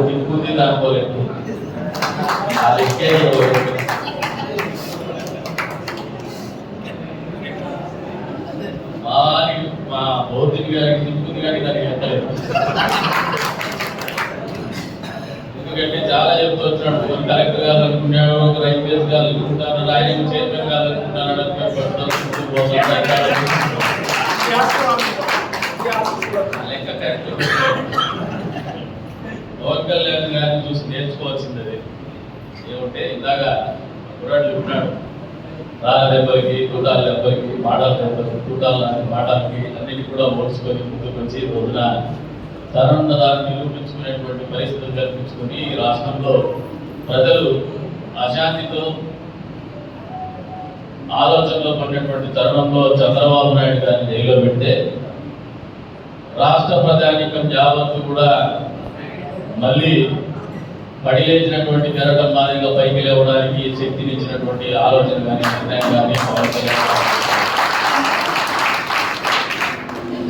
పెట్టుకుంటుంది ఆయనకు దిక్కుంది దానికోలేదు ఆ లెక్కే మా మా బౌద్ధిని గారికి దిక్కుంది కానీ దానికి ఎక్కలేదు ఎందుకంటే చాలా చెప్తూ వచ్చినాడు ఒక కలెక్టర్ కావాలనుకున్నాడు ఒక ఐపీఎస్ కావాలనుకుంటాను ఆయన చైర్మన్ కావాలనుకుంటాను లెక్క కరెక్ట్ పవన్ కళ్యాణ్ గారిని చూసి నేర్చుకోవాల్సింది అది ఏమంటే ఇందాక కుర్రాడు చెప్పినాడు రాళ్ళ దెబ్బకి కూటాల దెబ్బకి మాటల దెబ్బకి కూటాల మాటలకి అన్నిటి కూడా ఓడ్చుకొని ముందుకు వచ్చి రోజున దాన్ని నిరూపించుకునేటువంటి పరిస్థితులు కల్పించుకొని ఈ రాష్ట్రంలో ప్రజలు అశాంతితో ఆలోచనలో పడినటువంటి తరుణంలో చంద్రబాబు నాయుడు గారిని జైల్లో పెడితే రాష్ట్ర ప్రజానీకం యావత్తు కూడా మళ్ళీ పడిలేచినటువంటి జరగడం మాదిరిగా పైకి లేవడానికి శక్తినిచ్చినటువంటి ఆలోచన కానీ నిర్ణయం కానీ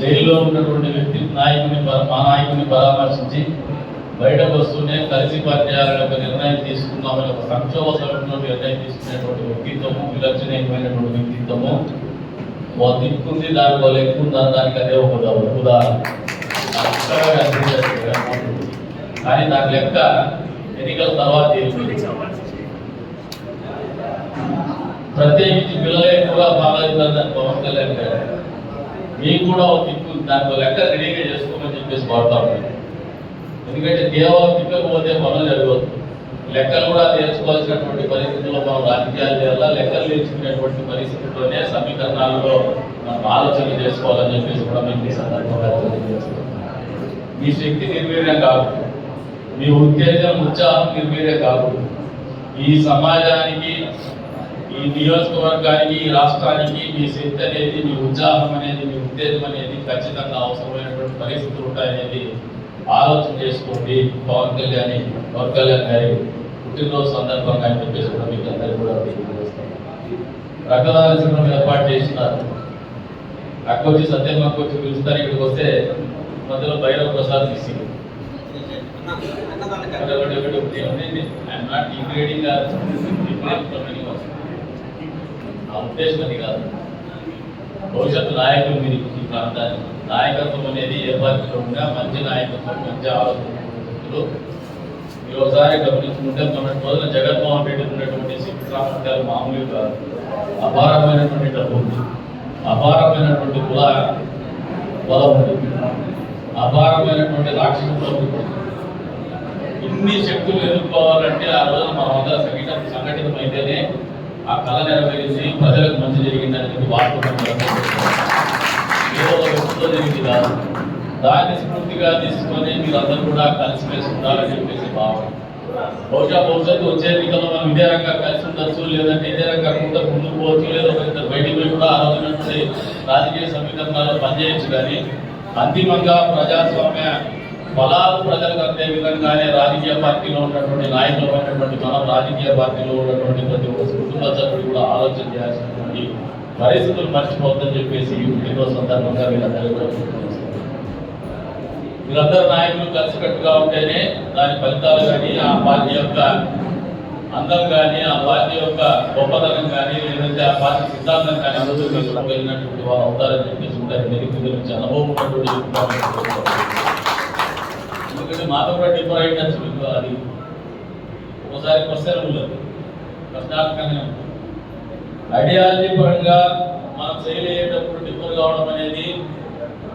జైల్లో ఉన్నటువంటి వ్యక్తి నాయకుని మా నాయకుని పరామర్శించి బయటకు వస్తూనే కలిసి పనిచేయాలని ఒక నిర్ణయం తీసుకుందామని ఒక సంక్షోభ సమయంలో నిర్ణయం తీసుకునేటువంటి వ్యక్తిత్వము విలక్షణమైనటువంటి వ్యక్తిత్వము. ఓ దిక్కుంది దానికి ఒక లెక్క దానికి అదే ఒక ఉదాహరణ. కానీ దాని లెక్క. ఎన్నికల తర్వాత తేలిపోయింది ప్రత్యేకించి పిల్లలే ఎక్కువగా బాగాలేదని పవన్ కళ్యాణ్ గారు. మీకు కూడా ఒక దిక్కు దానికి లెక్క రెడీగా చేసుకోమని చెప్పేసి కోరుతా ఉన్నాను ఎందుకంటే కేవలం తిప్పకపోతే పనులు జరగదు లెక్కలు కూడా నేర్చుకోవాల్సినటువంటి పరిస్థితుల్లో మనం రాజకీయాలు చేయాలా? లెక్కలు నేర్చుకునేటువంటి పరిస్థితుల్లోనే సమీకరణాల్లో మనం ఆలోచన చేసుకోవాలని చెప్పేసి కూడా మీకు ఈ సందర్భంగా తెలియజేస్తున్నాం. మీ శక్తి నిర్వీర్యం కాదు. మీ ఉత్తేజం ఉత్సాహం నిర్వీర్యం కాదు. ఈ సమాజానికి ఈ నియోజకవర్గానికి ఈ రాష్ట్రానికి మీ శక్తి అనేది మీ ఉత్సాహం అనేది మీ ఉత్తేజం అనేది ఖచ్చితంగా అవసరమైనటువంటి పరిస్థితులు ఉంటాయనేది ఆలోచన చేసుకోండి. పవన్ కళ్యాణ్ పవన్ కళ్యాణ్ గారి పుట్టినరోజు సందర్భంగా అని చెప్పేసి కూడా మీకు అందరికీ కూడా తెలియజేస్తాను. రక్తదాన శిబిరం ఏర్పాటు చేసినారు అక్క వచ్చి సత్యం అక్క వచ్చి పిలుస్తారు ఇక్కడికి వస్తే మధ్యలో భైరవ ప్రసాద్ తీసి ఐఎమ్ ఉద్దేశం అది కాదు భవిష్యత్తు నాయకులు మీరు ఈ ప్రాంతాన్ని నాయకత్వం అనేది ఏ పార్టీలో మంచి నాయకత్వం మంచి ఆలోచనలు వ్యక్తులు మీరు ఒకసారి గమనించుకుంటే మొన్నటి రోజున జగన్మోహన్ రెడ్డి ఉన్నటువంటి శక్తి సామర్థ్యాలు మామూలు కాదు అపారమైనటువంటి డబ్బు ఉంది అపారమైనటువంటి కుల బలం ఉంది అపారమైనటువంటి రాక్షస ప్రభుత్వం ఎన్ని శక్తులు ఎదుర్కోవాలంటే ఆ రోజున మనం అందరూ సంఘటన సంఘటితమైతేనే ఆ కళ నెరవేరింది ప్రజలకు మంచి జరిగిందని అనేది వాస్తవం ఏదో ఒక జరిగింది కాదు. దాన్ని స్ఫూర్తిగా తీసుకొని మీరందరూ కూడా కలిసిమెలిసి ఉండాలని చెప్పేసి భావన బహుశా భవిష్యత్తు వచ్చే ఎన్నికల్లో మనం ఇదే రకంగా కలిసి ఉండొచ్చు లేదంటే ఇదే రకంగా కూడా ముందుకు పోవచ్చు లేదా ఇద్దరు బయటికి పోయి కూడా ఆ రోజున రాజకీయ సమీకరణాలు పనిచేయచ్చు కానీ అంతిమంగా ప్రజాస్వామ్య ఫలాలు ప్రజలకు అందే విధంగానే రాజకీయ పార్టీలో ఉన్నటువంటి నాయకులు ఉన్నటువంటి మనం రాజకీయ పార్టీలో ఉన్నటువంటి ప్రతి ఒక్క కుటుంబ సభ్యుడు కూడా ఆలోచన చేయాల్సినటువంటి పరిస్థితులు మర్చిపోద్దని చెప్పేసి ఈ పుట్టినరోజు సందర్భంగా వీళ్ళందరూ కూడా వీళ్ళందరూ నాయకులు కలిసికట్టుగా ఉంటేనే దాని ఫలితాలు కానీ ఆ పార్టీ యొక్క అందం కానీ ఆ పార్టీ యొక్క గొప్పతనం కానీ లేదంటే ఆ పార్టీ సిద్ధాంతం కానీ అందరూ వెళ్ళినటువంటి వారు అవుతారని చెప్పేసి ఉంటారు. నిరుపేద నుంచి అనుభవం ఉన్నటువంటి మాతో కూడా డిఫర్ అయ్యిండొచ్చు మీకు అది? ఒకసారి క్వశ్చన్ ఉండదు. ప్రశ్నాత్మకంగానే ఉంటుంది ఐడియాలజీ పరంగా మనం చేయలేటప్పుడు డిఫర్ కావడం అనేది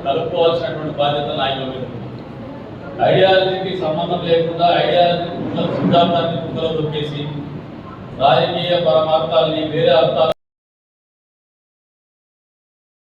కలుపుకోవాల్సినటువంటి బాధ్యత నాయకుల మీద ఐడియాలజీకి సంబంధం లేకుండా ఐడియాలజీ సిద్ధాంతాన్ని కుక్కలో దొక్కేసి రాజకీయ పరమార్థాలని వేరే అర్థాలు